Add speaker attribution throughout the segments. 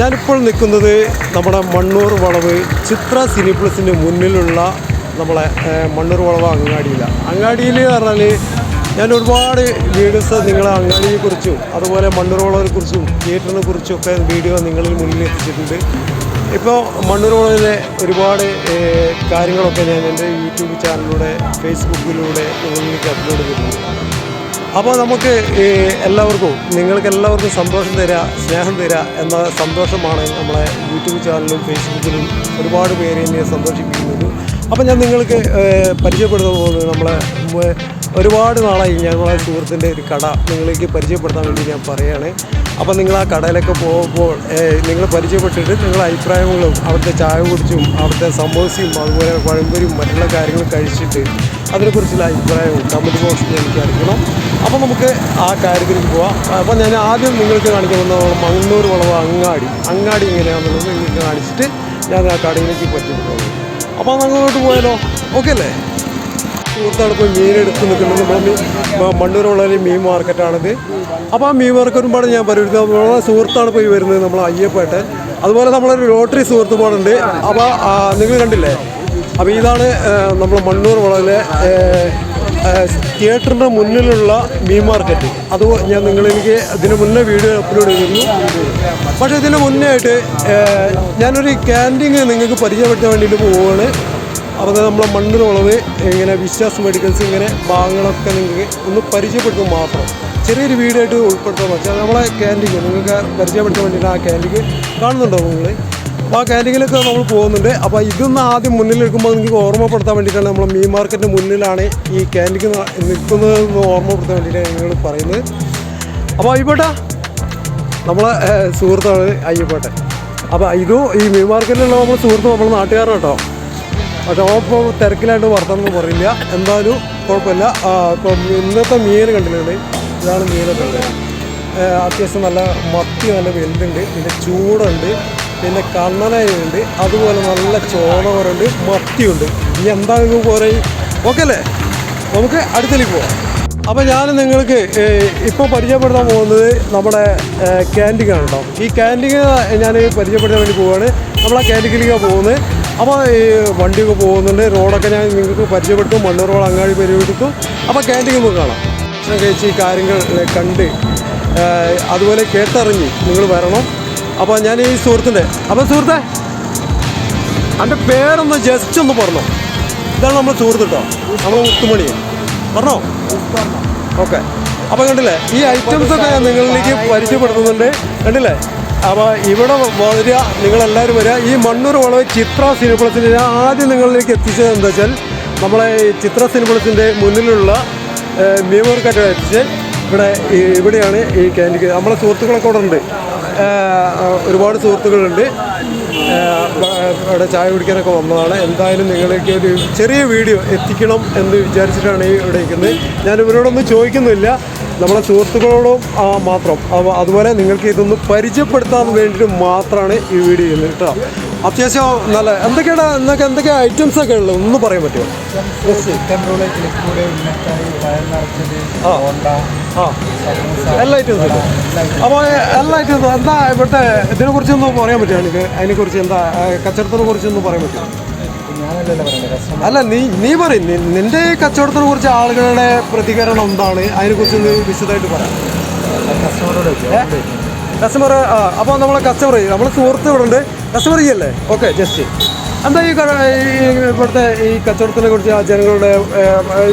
Speaker 1: ഞാനിപ്പോൾ നിൽക്കുന്നത് നമ്മുടെ മണ്ണൂർ വളവ് ചിത്ര സിനിപ്ലസിന്റെ മുന്നിലുള്ള നമ്മളെ മണ്ണൂർ വളവ് അങ്ങാടിയിലാണ്. അങ്ങാടിയിൽ പറഞ്ഞാൽ ഞാൻ ഒരുപാട് വീഡിയോസ് നിങ്ങളെ അങ്ങാടിയെക്കുറിച്ചും അതുപോലെ മണ്ണൂർ വളവിനെ കുറിച്ചും തിയേറ്ററിനെ കുറിച്ചും ഒക്കെ വീഡിയോ നിങ്ങളിൽ മുന്നിൽ എത്തിച്ചിട്ടുണ്ട്. ഇപ്പോൾ മണ്ണൂർ വളവിലെ ഒരുപാട് കാര്യങ്ങളൊക്കെ ഞാൻ എന്റെ യൂട്യൂബ് ചാനലിലൂടെ ഫേസ്ബുക്കിലൂടെ നിങ്ങളിലേക്ക് അപ്ലോഡ് ചെയ്തിട്ടുണ്ട്. അപ്പോൾ നമുക്ക് എല്ലാവർക്കും നിങ്ങൾക്ക് എല്ലാവർക്കും സന്തോഷം തരാ സ്നേഹം തരാ എന്ന സന്തോഷമാണ് നമ്മളെ യൂട്യൂബ് ചാനലിലും ഫേസ്ബുക്കിലും ഒരുപാട് പേര് എന്നെ സന്തോഷിപ്പിക്കുന്നത്. അപ്പോൾ ഞാൻ നിങ്ങൾക്ക് പരിചയപ്പെടുത്താൻ പോകുന്നത് നമ്മളെ ഒരുപാട് നാളായി ഞങ്ങളെ സുഹൃത്തിന്റെ ഒരു കട നിങ്ങൾക്ക് പരിചയപ്പെടുത്താൻ വേണ്ടി ഞാൻ പറയുകയാണ്. അപ്പോൾ നിങ്ങൾ ആ കടയിലൊക്കെ പോകുമ്പോൾ നിങ്ങൾ പരിചയപ്പെട്ടിട്ട് നിങ്ങളുടെ അഭിപ്രായങ്ങളും അവിടുത്തെ ചായ കുടിച്ചും അവിടുത്തെ സമോസയും അതുപോലെ പഴംപൊരിയും മറ്റുള്ള കാര്യങ്ങളും കഴിച്ചിട്ട് അതിനെക്കുറിച്ചുള്ള അഭിപ്രായവും കമന്റ് ബോക്സിൽ എനിക്ക് അറിയിക്കണം അപ്പോൾ നമുക്ക് ആ കാര്യത്തിലേക്ക് പോവാം. അപ്പോൾ ഞാൻ ആദ്യം നിങ്ങൾക്ക് കാണിക്കുന്ന മണ്ണൂർ വളവ് അങ്ങാടി. അങ്ങാടി എങ്ങനെയാണെന്നുള്ളത് നിങ്ങൾക്ക് കാണിച്ചിട്ട് ഞാൻ ആ കടയിലേക്ക് പറ്റിയിട്ടുള്ളത് അപ്പോൾ അങ്ങോട്ട് പോയാലോ? ഓക്കെ അല്ലേ? സുഹൃത്താണ് മീൻ എടുത്ത് നിൽക്കുന്നത്. നമ്മൾ മീ- മണ്ണൂർ വളവിലെ മീൻ മാർക്കറ്റാണിത്. അപ്പോൾ ആ മീൻ മാർക്കറ്റും ഞാൻ പറയുന്നത് നമ്മളെ സുഹൃത്താണ് പോയി വരുന്നത് നമ്മൾ അയ്യപ്പേട്ടൻ. അതുപോലെ നമ്മളൊരു ലോട്ടറി സുഹൃത്ത് പാടുണ്ട് അപ്പോൾ നിങ്ങൾ കണ്ടില്ലേ? അപ്പോൾ ഇതാണ് നമ്മൾ മണ്ണൂർ വളവിലെ തിയേറ്ററിന്റെ മുന്നിലുള്ള മീൻ മാർക്കറ്റ്. അത് ഞാൻ നിങ്ങളെനിക്ക് ഇതിന് മുന്നേ വീഡിയോ അപ്ലോഡ് ചെയ്തിരുന്നു. പക്ഷേ ഇതിന് മുന്നേ ആയിട്ട് ഞാനൊരു ക്യാന്റീൻ നിങ്ങൾക്ക് പരിചയപ്പെടുത്താൻ വേണ്ടിയിട്ട് പോവുകയാണ് അപ്പോൾ നമ്മളെ മണ്ണൂർ വളവ് ഇങ്ങനെ വിശ്വാസ് മെഡിക്കൽസ് ഇങ്ങനെ ഭാഗങ്ങളൊക്കെ നിങ്ങൾക്ക് ഒന്ന് പരിചയപ്പെടുത്തും മാത്രം. ചെറിയൊരു വീഡിയോ ആയിട്ട് ഉൾപ്പെടുത്താൻ പക്ഷേ നമ്മളെ ക്യാന്റീൻ നിങ്ങൾക്ക് പരിചയപ്പെടുത്താൻ വേണ്ടിയിട്ട് ആ ക്യാന്റീൻ കാണുന്നുണ്ടോ നിങ്ങൾ അപ്പോൾ ആ ക്യാന്റീനിലൊക്കെ നമ്മൾ പോകുന്നുണ്ട്. അപ്പോൾ ഇതൊന്ന് ആദ്യം മുന്നിൽ നിൽക്കുമ്പോൾ നിങ്ങൾക്ക് ഓർമ്മപ്പെടുത്താൻ വേണ്ടിയിട്ടാണ് നമ്മൾ മീൻ മാർക്കറ്റിന്റെ മുന്നിലാണ് ഈ ക്യാന്റീൻ നിൽക്കുന്നതെന്ന് ഓർമ്മപ്പെടുത്താൻ വേണ്ടിയിട്ടാണ് നിങ്ങൾ പറയുന്നത്. അപ്പോൾ അയ്യപ്പേട്ട നമ്മളെ സുഹൃത്താണ് അയ്യപ്പേട്ടൻ. അപ്പോൾ ഇതും ഈ മീൻ മാർക്കറ്റിലുള്ള നമ്മൾ സുഹൃത്തും നമ്മൾ നാട്ടുകാരൻ കേട്ടോ പക്ഷേ അപ്പോൾ തിരക്കിലായിട്ട് വർത്തമാനം പറയില്ല എന്തായാലും കുഴപ്പമില്ല. ഇപ്പം ഇന്നത്തെ മീൻ കണ്ടിട്ടുണ്ട്. ഇതാണ് മീനൊക്കെ അത്യാവശ്യം നല്ല മത്തി നല്ല വെല്ലുണ്ട് പിന്നെ ചൂടുണ്ട്. പിന്നെ കണ്ണനയുണ്ട് അതുപോലെ നല്ല ചോളവരുണ്ട് മത്തിയുണ്ട്. ഇനി എന്താ നിങ്ങൾ പോരെ? ഓക്കെ അല്ലേ? നമുക്ക് അടുത്തേക്ക് പോവാം. അപ്പോൾ ഞാൻ നിങ്ങൾക്ക് ഇപ്പോൾ പരിചയപ്പെടുത്താൻ പോകുന്നത് നമ്മുടെ ക്യാന്റീൻ ആണ് കേട്ടോ. ഈ ക്യാന്റീൻ ഞാൻ പരിചയപ്പെടുത്താൻ വേണ്ടി പോവുകയാണ് നമ്മൾ ആ ക്യാന്റീനിലേക്കാണ് പോകുന്നത്. അപ്പോൾ ഈ വണ്ടിയൊക്കെ പോകുന്നുണ്ട്. റോഡൊക്കെ ഞാൻ നിങ്ങൾക്ക് പരിചയപ്പെടുത്തും. മണ്ണൂർ റോഡ് അങ്ങാടി പരിചയപ്പെടുത്തും. അപ്പോൾ ക്യാന്റീൻ നമുക്ക് കാണാം. ഭക്ഷണം കഴിച്ച് ഈ കാര്യങ്ങൾ കണ്ട് അതുപോലെ കേട്ടറിഞ്ഞ് നിങ്ങൾ വരണം. അപ്പോൾ ഞാൻ ഈ സുഹൃത്തിന്റെ അപ്പോൾ സുഹൃത്തെ എന്റെ പേരൊന്ന് ജസ്റ്റ് ഒന്ന് പറഞ്ഞോ. ഇതാണ് നമ്മൾ സുഹൃത്ത് കേട്ടോ നമ്മൾ മുത്തുമണി. പറഞ്ഞോ? ഓക്കെ. അപ്പോൾ കണ്ടില്ലേ ഈ ഐറ്റംസ് ഒക്കെ ഞാൻ നിങ്ങളിലേക്ക് പരിചയപ്പെടുത്തുന്നുണ്ട്. കണ്ടില്ലേ? അപ്പോൾ ഇവിടെ വരിക നിങ്ങളെല്ലാവരും വരിക. ഈ മണ്ണൂർ വളവ് ചിത്ര സിനിപ്ലസിന്റെ ഞാൻ ആദ്യം നിങ്ങളിലേക്ക് എത്തിച്ചത് എന്താ വെച്ചാൽ നമ്മളെ ഈ ചിത്ര സിനിപ്ലസിന്റെ മുന്നിലുള്ള മീമൂർക്കാറ്റ് എത്തിച്ച് ഇവിടെ ഇവിടെയാണ് ഈ ക്യാൻഡിക്ക് നമ്മളെ സുഹൃത്തുക്കളൊക്കെ ഉണ്ട്. ഒരുപാട് സുഹൃത്തുക്കളുണ്ട്. ഇവിടെ ചായ കുടിക്കാനൊക്കെ വന്നതാണ്. എന്തായാലും നിങ്ങളേക്ക് ഒരു ചെറിയ വീഡിയോ എത്തിക്കണം എന്ന് വിചാരിച്ചിട്ടാണ് ഈ ഇവിടെ ഇരിക്കുന്നത്. ഞാൻ ഇവരോടൊന്നും ചോദിക്കുന്നില്ല. നമ്മളെ സുഹൃത്തുക്കളോടും മാത്രം. അതുപോലെ നിങ്ങൾക്ക് ഇതൊന്ന് പരിചയപ്പെടുത്താൻ വേണ്ടിയിട്ട് മാത്രമാണ് ഈ വീഡിയോ ചെയ്യുന്നത് കേട്ടോ. അത്യാവശ്യം നല്ല എന്തൊക്കെയാണ് എന്നൊക്കെ എന്തൊക്കെ ഐറ്റംസ് ഒക്കെ ഉള്ളത്? ഒന്ന് പറയാൻ പറ്റുമോ? ആ. എല്ലാ ഐറ്റംസും ഉണ്ട് അപ്പോൾ എല്ലാ ഐറ്റംസും എന്താ ഇവിടുത്തെ ഇതിനെ കുറിച്ചൊന്ന് പറയാൻ പറ്റുമോ എനിക്ക്? അതിനെക്കുറിച്ച് എന്താ കച്ചവടത്തിനെ കുറിച്ചൊന്ന് പറയാൻ പറ്റുമോ? അല്ല നീ നീ പറയും. നിന്റെ കച്ചവടത്തിനെ കുറിച്ച് ആളുകളുടെ പ്രതികരണം എന്താണ്? അതിനെക്കുറിച്ച് ഒന്ന് വിശദമായിട്ട് പറയാം കസ്റ്റമർ അപ്പോൾ നമ്മളെ കസ്റ്റമർ നമ്മളെ സുഹൃത്ത് ഇവിടെ ഉണ്ട്. കസ്റ്റമർ ചെയ്യല്ലേ ഓക്കെ ജസ്റ്റ്. എന്താ ഈ ഇവിടുത്തെ ഈ കച്ചവടത്തിനെ കുറിച്ച് ആ ജനങ്ങളുടെ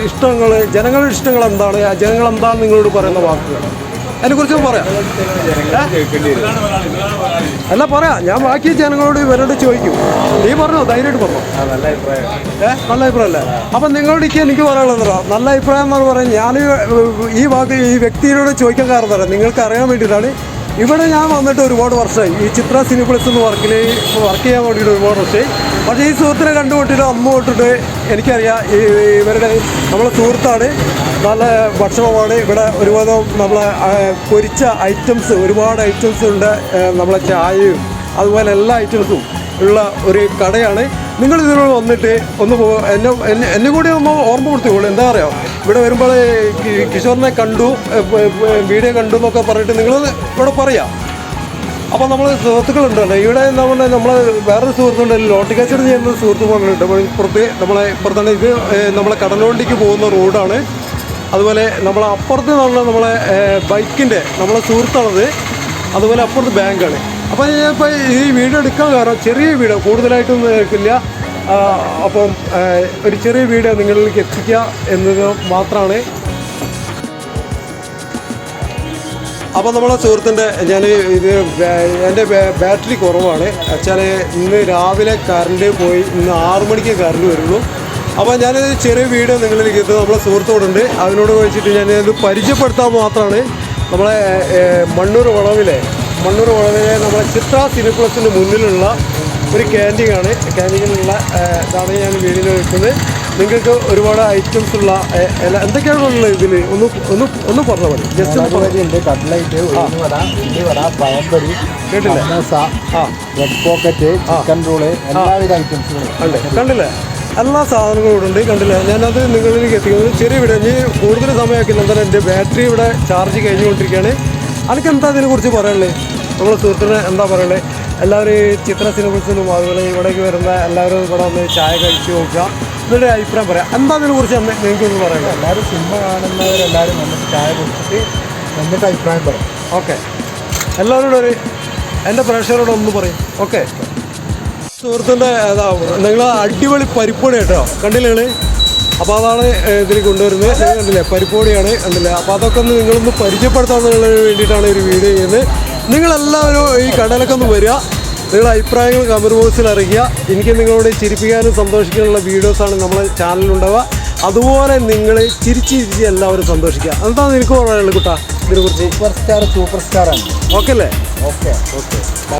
Speaker 1: ഇഷ്ടങ്ങൾ ജനങ്ങളുടെ ഇഷ്ടങ്ങൾ എന്താണ്? ആ ജനങ്ങൾ എന്താണ് നിങ്ങളോട് പറയുന്ന വാക്കുകൾ? അതിനെക്കുറിച്ച് പറയാം. അല്ല പറയാം. ഞാൻ ബാക്കി ജനങ്ങളോട് ഇവരോട് ചോദിക്കും. നീ പറഞ്ഞോ ധൈര്യമായിട്ട് പറഞ്ഞോ.
Speaker 2: നല്ല അഭിപ്രായം
Speaker 1: അല്ലേ നല്ല അഭിപ്രായമല്ലേ? അപ്പം നിങ്ങളോടേക്ക് എനിക്ക് പറയാനുള്ളത് നല്ല അഭിപ്രായം എന്ന് പറയാൻ ഞാൻ ഈ വാക്ക് ഈ വ്യക്തിയോട് ചോദിക്കാൻ കാരണം? നിങ്ങൾക്ക് അറിയാൻ വേണ്ടിയിട്ടാണ് ഇവിടെ ഞാൻ വന്നിട്ട് ഒരുപാട് വർഷമായി. ഈ ചിത്ര സിനിപ്ലസ് എന്ന് വർക്കിൽ വർക്ക് ചെയ്യാൻ വേണ്ടിയിട്ട് ഒരുപാട് വർഷമായി. പക്ഷേ ഈ സുഹൃത്തിനെ കണ്ടുപൊട്ടിട്ട് അമ്മ തൊട്ടിട്ട് എനിക്കറിയാം ഈ ഇവരുടെ നമ്മളെ സുഹൃത്താണ്. നല്ല ഭക്ഷണമാണ്. ഇവിടെ ഒരുപാട് നമ്മളെ പൊരിച്ച ഐറ്റംസ് ഒരുപാട് ഐറ്റംസ് ഉണ്ട് നമ്മളെ ചായയും അതുപോലെ എല്ലാ ഐറ്റംസും ഉള്ള ഒരു കടയാണ്. നിങ്ങൾ ഇതിനോട് വന്നിട്ട് ഒന്ന് എന്നെ എന്നെ കൂടി ഒന്ന് ഓർമ്മപ്പെടുത്തിക്കോളൂ എന്താ പറയുക ഇവിടെ വരുമ്പോൾ കിഷോറിനെ കണ്ടു വീഡിയോ കണ്ടു എന്നൊക്കെ പറഞ്ഞിട്ട് നിങ്ങൾ ഇവിടെ പറയാം. അപ്പോൾ നമ്മൾ സുഹൃത്തുക്കളുണ്ടല്ലോ ഇവിടെ എന്താ നമ്മൾ വേറൊരു സുഹൃത്തുണ്ട് ലോട്ടി കച്ചവടം ചെയ്യുന്ന സുഹൃത്തു അപ്പോൾ ഇപ്പുറത്ത് നമ്മളെ ഇപ്പുറത്താണ് ഇത് നമ്മളെ കടലോണ്ടിക്ക് പോകുന്ന റോഡാണ്. അതുപോലെ നമ്മളെ അപ്പുറത്ത് നിന്നുള്ള നമ്മളെ ബൈക്കിന്റെ നമ്മളെ സുഹൃത്താണത്. അതുപോലെ അപ്പുറത്ത് ബാങ്കാണ്. അപ്പോൾ ഞാനിപ്പോൾ ഈ വീഡിയോ എടുക്കാൻ കാരണം ചെറിയ വീഡിയോ കൂടുതലായിട്ടൊന്നും എടുക്കില്ല അപ്പം ഒരു ചെറിയ വീഡിയോ നിങ്ങളിലേക്ക് എത്തിക്കുക എന്നത് മാത്രമാണ്. അപ്പോൾ നമ്മളെ സുഹൃത്തിന്റെ ഞാൻ ഇത് എന്റെ ബാറ്ററി കുറവാണ്. വെച്ചാൽ ഇന്ന് രാവിലെ കറണ്ട് പോയി ഇന്ന് ആറു മണിക്ക് കറണ്ട് വരുള്ളൂ അപ്പോൾ ഞാനത് ചെറിയ വീഡിയോ നിങ്ങളിലേക്ക് എത്തുന്നത് നമ്മളെ സുഹൃത്തോടുണ്ട്. അതിനോട് വെച്ചിട്ട് ഞാനിത് പരിചയപ്പെടുത്താൻ മാത്രമാണ്. നമ്മളെ മണ്ണൂർ വളവിലെ മണ്ണൂർ കോളേജിലെ നമ്മുടെ ചിത്ര സിനിപ്ലസിന് മുന്നിലുള്ള ഒരു ക്യാന്റീനാണ്. ക്യാന്റീനിലുള്ള ഇതാണ് ഞാൻ വീഡിയോയിൽ വെക്കുന്നത്. നിങ്ങൾക്ക് ഒരുപാട് ഐറ്റംസ് ഉള്ള എന്തൊക്കെയാണ് ഉള്ളത് ഇതിൽ ഒന്ന് ഒന്ന് ഒന്ന് പറഞ്ഞാൽ മതി. ജസ്റ്റ്
Speaker 2: ഉണ്ട് കട്ട്ലൈറ്റ് ഉഴുന്നുവട ഇല്ലിവട പഴംപൊരി
Speaker 1: കേട്ടില്ലേ? ആ.
Speaker 2: ബ്രെഡ് പോക്കറ്റ് ചിക്കൻ റോൾ എല്ലാവിധ ഐറ്റംസുകളും
Speaker 1: അല്ലേ കണ്ടില്ലേ? എല്ലാ സാധനങ്ങളും ഇവിടെ ഉണ്ട്. കണ്ടില്ല? ഞാനത് നിങ്ങളിലേക്ക് എത്തിക്കുന്നത് ചെറിയ വീഡിയോ ഇനി കൂടുതൽ സമയമാക്കില്ല. എന്തായാലും എന്റെ ബാറ്ററി ഇവിടെ ചാർജ് കഴിഞ്ഞുകൊണ്ടിരിക്കുകയാണ്. അനക്ക് എന്താ ഇതിനെക്കുറിച്ച് പറയാനുള്ളത് നമ്മളെ സുഹൃത്തിന് എന്താ പറയുള്ളത് എല്ലാവരും ഈ ചിത്ര സിനിമസിനും അതുപോലെ ഇവിടേക്ക് വരുന്ന എല്ലാവരും ഇവിടെ വന്ന് ചായ കഴിച്ച് നോക്കുക. എന്നിട്ട് അഭിപ്രായം പറയാം. എന്താ ഇതിനെക്കുറിച്ച് അന്ന് നിങ്ങൾക്കൊന്ന് പറയാം
Speaker 2: എല്ലാവരും സിനിമ കാണുന്നവരെല്ലാവരും നമുക്ക് ചായ കുടിച്ചിട്ട് എന്നിട്ട് അഭിപ്രായം പറയാം.
Speaker 1: ഓക്കെ. എല്ലാവരോടും ഒരു എന്റെ പ്രേക്ഷകരോട് ഒന്ന് പറയും. ഓക്കെ. സുഹൃത്തിന്റെ നിങ്ങൾ അടിപൊളി പരിപ്പണി കേട്ടോ. കണ്ടില്ലേ നിങ്ങൾ അപ്പോൾ അതാണ് ഇതിൽ കൊണ്ടുവരുന്നത്. കണ്ടില്ലേ പരിപ്പോടിയാണ് കണ്ടില്ലേ. അപ്പോൾ അതൊക്കെ ഒന്ന് നിങ്ങളൊന്ന് പരിചയപ്പെടുത്താൻ വേണ്ടിയിട്ടാണ് ഒരു വീഡിയോ ചെയ്യുന്നത്. നിങ്ങളെല്ലാവരും ഈ കടയിലൊക്കെ ഒന്ന് വരിക. നിങ്ങളുടെ അഭിപ്രായങ്ങൾ കമന്റ് ബോക്സിൽ അറിയിക്കുക. എനിക്ക് നിങ്ങളോട് ചിരിപ്പിക്കാനും സന്തോഷിക്കാനുള്ള വീഡിയോസാണ് നമ്മളെ ചാനലിലുണ്ടാവുക. അതുപോലെ നിങ്ങൾ ചിരിച്ച് ചിരിച്ച് എല്ലാവരും സന്തോഷിക്കുക. എന്താണ് നിനക്ക് പറയാനുള്ളത് കുട്ടാ? ഇതിനെക്കുറിച്ച്?
Speaker 2: സൂപ്പർ സ്റ്റാർ സൂപ്പർ സ്റ്റാറാണ്
Speaker 1: ഓക്കെ അല്ലേ?
Speaker 2: Okay okay.